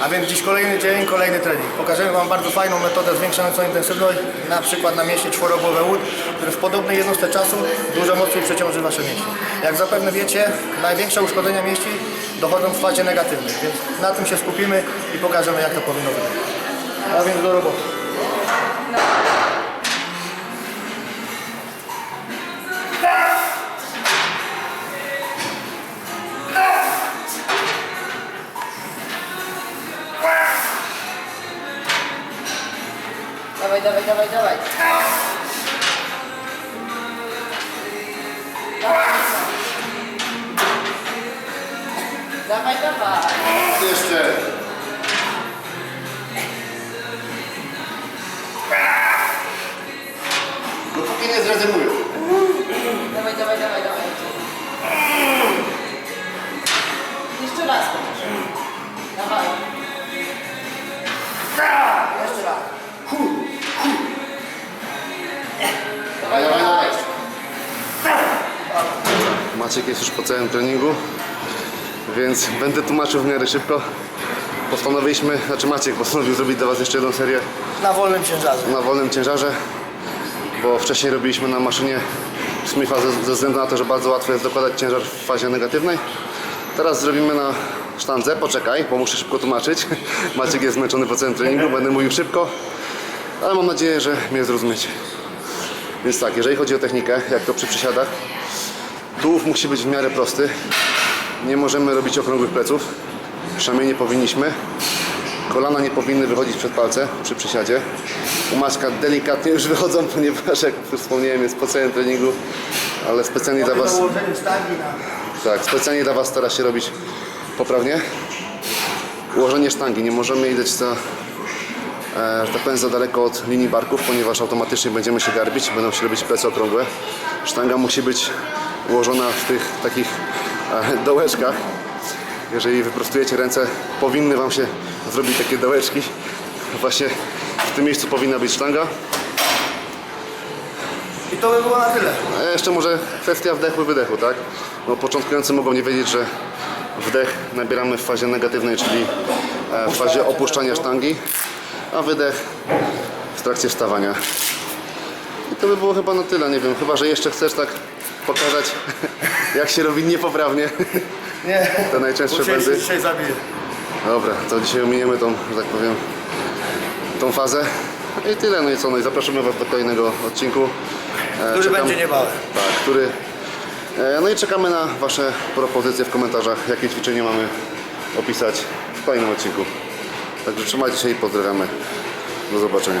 A więc dziś kolejny dzień, kolejny trening. Pokażemy Wam bardzo fajną metodę zwiększającą intensywność, na przykład na mieście czworogłowe łód, który w podobnej jednostce czasu dużo mocniej przeciąży Wasze mięśnie. Jak zapewne wiecie, największe uszkodzenia mięśni dochodzą w fazie negatywnej, więc na tym się skupimy i pokażemy jak to powinno wyglądać. A więc do roboty. Dawaj, dawaj, dawaj, dawaj. Dawaj, dawaj. Jeszcze. Dopóki nie zrezygnują. Dawaj, dawaj, dawaj, dawaj. Jeszcze raz. Dawaj. Jeszcze raz. Dawaj, Maciek jest już po całym treningu, więc będę tłumaczył w miarę szybko. Postanowiliśmy, znaczy Maciek postanowił zrobić dla Was jeszcze jedną serię Na wolnym ciężarze. na wolnym ciężarze, bo wcześniej robiliśmy na maszynie Smitha ze, ze względu na to, że bardzo łatwo jest dokładać ciężar w fazie negatywnej. Teraz zrobimy na sztandze, poczekaj, bo muszę szybko tłumaczyć. Maciek jest zmęczony po całym treningu, będę mówił szybko, ale mam nadzieję, że mnie zrozumiecie. Więc tak, jeżeli chodzi o technikę, jak to przy przysiadach, tułów musi być w miarę prosty. Nie możemy robić okrągłych pleców, przynajmniej nie powinniśmy. Kolana nie powinny wychodzić przed palce przy przysiadzie. U Maćka delikatnie już wychodzą, ponieważ jak wspomniałem jest po całym treningu, ale specjalnie dla Was, tak, specjalnie dla Was stara się robić poprawnie. Ułożenie sztangi, nie możemy dać za, e, że tak powiem, za daleko od linii barków, ponieważ automatycznie będziemy się garbić, będą się robić plecy okrągłe. Sztanga musi być ułożona w tych takich e, dołeczkach. Jeżeli wyprostujecie ręce, powinny Wam się zrobić takie dołeczki. Właśnie w tym miejscu powinna być sztanga. I to by było na tyle. A jeszcze może kwestia wdechu i wydechu, tak? No, początkujący mogą nie wiedzieć, że wdech nabieramy w fazie negatywnej, czyli e, w fazie opuszczania sztangi, a wydech w trakcie wstawania. I to by było chyba na tyle, nie wiem, chyba, że jeszcze chcesz tak pokazać, jak się robi niepoprawnie. Nie. Te najczęstsze Bo dzisiaj- błędy. Dzisiaj zabiję. Dobra, to dzisiaj ominiemy tą, że tak powiem, tą fazę. I tyle, no i co, no i zapraszamy Was do kolejnego odcinku. E, Który będzie niebawem. Tak, który... e, No i czekamy na Wasze propozycje w komentarzach, jakie ćwiczenie mamy opisać w kolejnym odcinku. Także trzymajcie się i pozdrawiamy. Do zobaczenia.